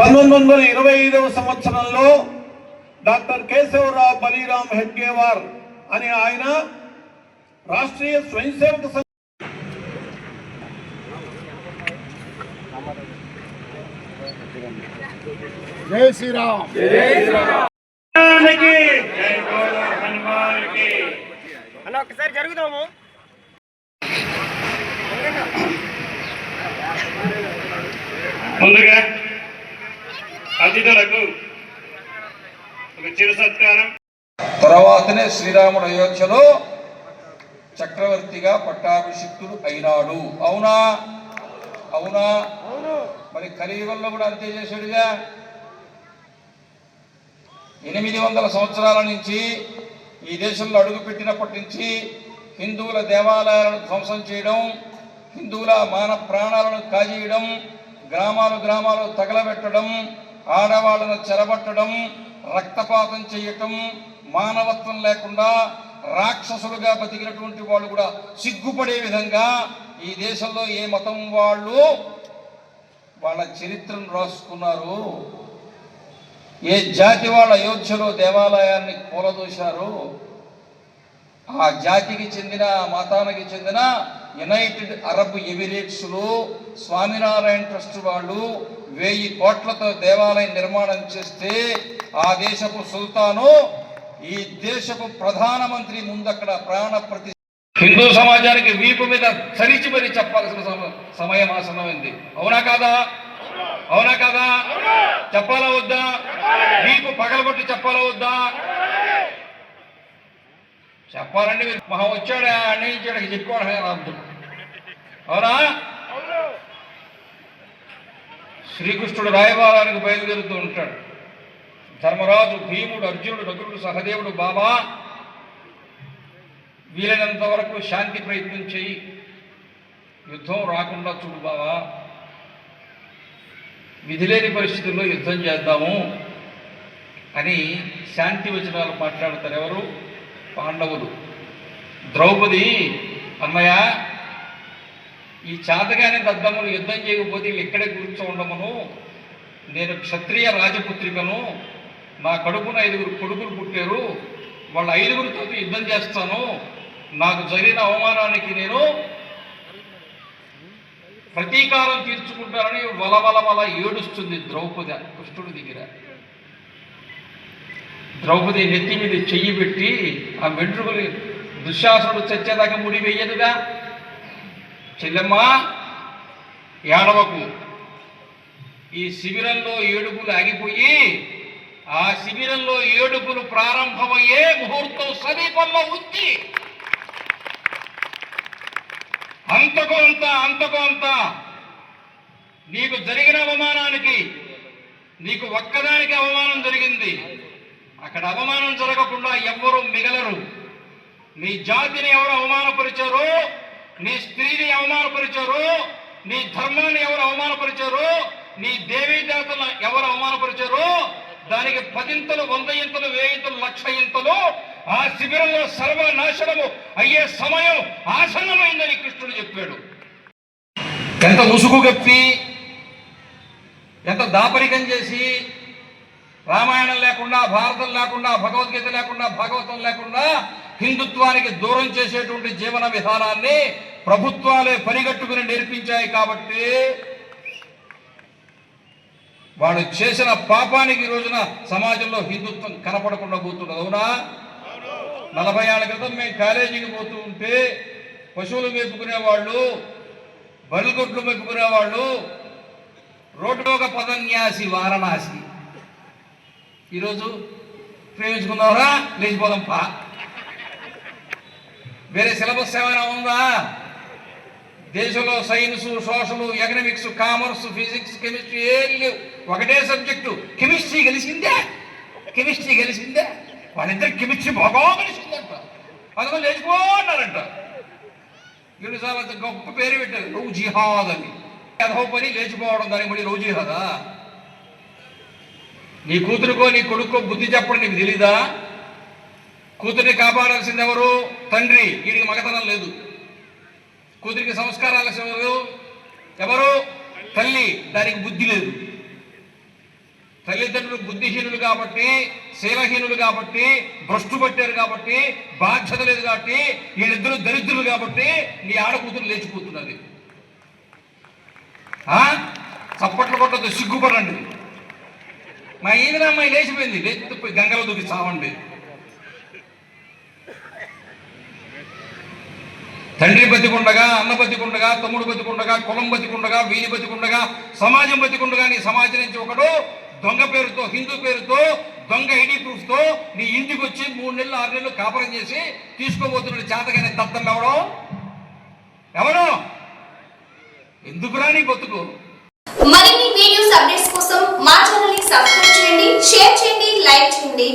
పంతొమ్మిది వందల ఇరవై ఐదవ సంవత్సరంలో డాక్టర్ కేశవరావు బలీరామ్ హెడ్గేవార్ అనే ఆయన రాష్ట్రీయ స్వయం సేవక సంఘ జై శ్రీరామ్. అన్న ఒకసారి జరుగుదాము. తర్వాతనే శ్రీరాముడు అయోధ్యలో చక్రవర్తిగా పట్టాభిషిక్తుడు అయినాడు. అవునా? అవునా? మరి కలియుగంలో కూడా అంతే చేశాడుగా. ఎనిమిది వందల సంవత్సరాల నుంచి ఈ దేశంలో అడుగుపెట్టినప్పటి నుంచి హిందువుల దేవాలయాలను ధ్వంసం చేయడం హిందువుల మాన ప్రాణాలను కాజేయడం గ్రామాలు గ్రామాలు తగలబెట్టడం ఆడవాళ్ళను చెరబట్టడం రక్తపాతం చేయటం మానవత్వం లేకుండా రాక్షసులుగా బతికినటువంటి వాళ్ళు కూడా సిగ్గుపడే విధంగా ఈ దేశంలో ఏ మతం వాళ్ళు వాళ్ళ చరిత్రను రాసుకున్నారు? ఏ జాతి వాళ్ళ అయోధ్యలో దేవాలయాన్ని కూలదోశారు? ఆ జాతికి చెందిన మతానికి చెందిన యునైటెడ్ అరబ్ ఎమిరేట్స్లో స్వామినారాయణ ట్రస్ట్ వాళ్ళు వెయ్యి కోట్లతో దేవాలయం నిర్మాణం చేస్తే ఆ దేశపు సుల్తాను ఈ దేశపు ప్రధానమంత్రి ముందక్కడ ప్రాణ ప్రతి హిందూ సమాజానికి వీపు మీద చరిచి మరి చెప్పాల్సిన సమయం సమయం ఆసనమైంది అవునా కాదా? అవునా కాదా? చెప్పాలా వద్దా? వీపు పగలగొట్టి చెప్పాలా వద్దా? చెప్పాలండి మీరు మహా వచ్చాడు? అన్నించాడు చెప్పుకోవడమే అర్థం అవునా? శ్రీకృష్ణుడు రాయబారానికి బయలుదేరుతూ ఉంటాడు. ధర్మరాజు భీముడు అర్జునుడు నకులుడు సహదేవుడు బాబా వీలైనంత వరకు శాంతి ప్రయత్నం చేయి. యుద్ధం రాకుండా చూడు బావా విధిలేని పరిస్థితుల్లో యుద్ధం చేద్దాము అని శాంతి వచనాలు మాట్లాడతారు ఎవరు? పాండవులు. ద్రౌపది అన్నయ్య ఈ చాతగానే దద్దమ్మలు యుద్ధం చేయకపోతే వీళ్ళు ఇక్కడే కూర్చో ఉండమను నేను క్షత్రియ రాజపుత్రికను నా కడుపున ఐదుగురు కొడుకులు పుట్టారు. వాళ్ళ ఐదుగురితో యుద్ధం చేస్తాను. నాకు జరిగిన అవమానానికి నేను ప్రతీకారం తీర్చుకుంటానని వలవల వల ఏడుస్తుంది ద్రౌపది కృష్ణుడి దగ్గర. ద్రౌపది నెత్తి మీద చెయ్యి పెట్టి ఆ వెంట్రుకలు దుశ్శాసనుడు చచ్చేదాకా ముడి వెయ్యదుగా చెల్లెమ్మా ఏడవకు. ఈ శిబిరంలో ఏడుగులు ఆగిపోయి ఆ శిబిరంలో ఏడుపులు ప్రారంభమయ్యే ముహూర్తం సమీపంలో ఉంది. అంతకు అంత అంతకు అంత. నీకు జరిగిన అవమానానికి నీకు ఒక్కదానికి అవమానం జరిగింది. అక్కడ అవమానం జరగకుండా ఎవ్వరూ మిగలరు. నీ జాతిని ఎవరు అవమానపరిచారో నీ స్త్రీని అవమానపరిచారో నీ ధర్మాన్ని ఎవరు అవమానపరిచారో నీ దేవీ దేవతలను ఎవరు అవమానపరిచారో దానికి పదింతలు వంద ఇంతలు వేయింతలు లక్ష ఇంతలు ఆ శిబిరంలో సర్వనాశనము అయ్యే సమయం ఆసన్నమైందని కృష్ణుడు చెప్పాడు. ఎంత ముసుగు గప్పి ఎంత దాపరికం చేసి రామాయణం లేకుండా భారతం లేకుండా భగవద్గీత లేకుండా భాగవతం లేకుండా హిందుత్వానికి దూరం చేసేటువంటి జీవన విధానాన్ని ప్రభుత్వాలే పరిగట్టుకుని నేర్పించాయి కాబట్టి వాడు చేసిన పాపానికి ఈ రోజున సమాజంలో హిందుత్వం కనపడకుండా పోతున్నది అవునా? నలభై ఏళ్ళ క్రితం మేము కాలేజీకి పోతూ ఉంటే పశువులు మేపుకునేవాళ్ళు బరిగొడ్లు మేపుకునేవాళ్ళు రోడ్డు ఒక పదన్యాసి వారణాసి. ఈరోజు ప్రేమించుకున్నారా లేచిపోదాం పా. వేరే సిలబస్ ఏమైనా ఉందా? దేశంలో science social economics commerce physics chemistry ఏం లేవు. ఒకటే సబ్జెక్టు కెమిస్ట్రీ గెలిచిందే కెమిస్ట్రీ గెలిచిందే వాళ్ళిద్దరు కెమిస్ట్రీ బాగా కలిసిందంట. అందుకని లేచిపోన్నారంట యూనిసార్ అంత గొప్ప పేరు పెట్టారు. లవ్ జిహాద్ అని. అధో పని లేచిపోవడం దానికి మళ్ళీ లవ్ జిహాదా నీ కూతురుకో నీ కొడుకో బుద్ధి చెప్పడం నీకు తెలీదా? కూతుర్ని కాపాడాల్సింది ఎవరు? తండ్రి. వీడికి మగతనం లేదు. కూతురికి సంస్కారాలు ఎవరు? ఎవరు? తల్లి. దానికి బుద్ధి లేదు. తల్లిదండ్రులు బుద్ధిహీనులు కాబట్టి శీలహీనులు కాబట్టి భ్రష్టు పట్టారు కాబట్టి బాధ్యత లేదు కాబట్టి వీళ్ళిద్దరు దరిద్రులు కాబట్టి నీ ఆడకూతురు లేచిపోతున్నది. ఆ? చప్పట్లు కొట్టదు సిగ్గుపడండి. మా ఈదిన అమ్మాయి లేచిపోయింది. లేచిపోయి గంగలో దూకి చావండి. తండ్రి బతికుండగా అన్న బతికుండగా తమ్ముడు బతికుండగా కులం బతికుండగా వీధి బతికుండగా సమాజం బతికుండగా నీ సమాజం నుంచి ఒకడు దొంగ పేరుతో హిందూ పేరుతో దొంగ ఐడి ప్రూఫ్తో నీ ఇంటికి వచ్చి మూడు నెలలు ఆరు నెలలు కాపురం చేసి తీసుకోబోతున్నాడు చేతగానే దత్తం ఎవడో ఎవడో ఎందుకురా నీ బతుకు? మరిన్ని వీడియోస్ అప్డేట్స్ కోసం మా ఛానల్ని సబ్స్క్రైబ్ చేయండి షేర్ చేయండి లైక్ చేయండి.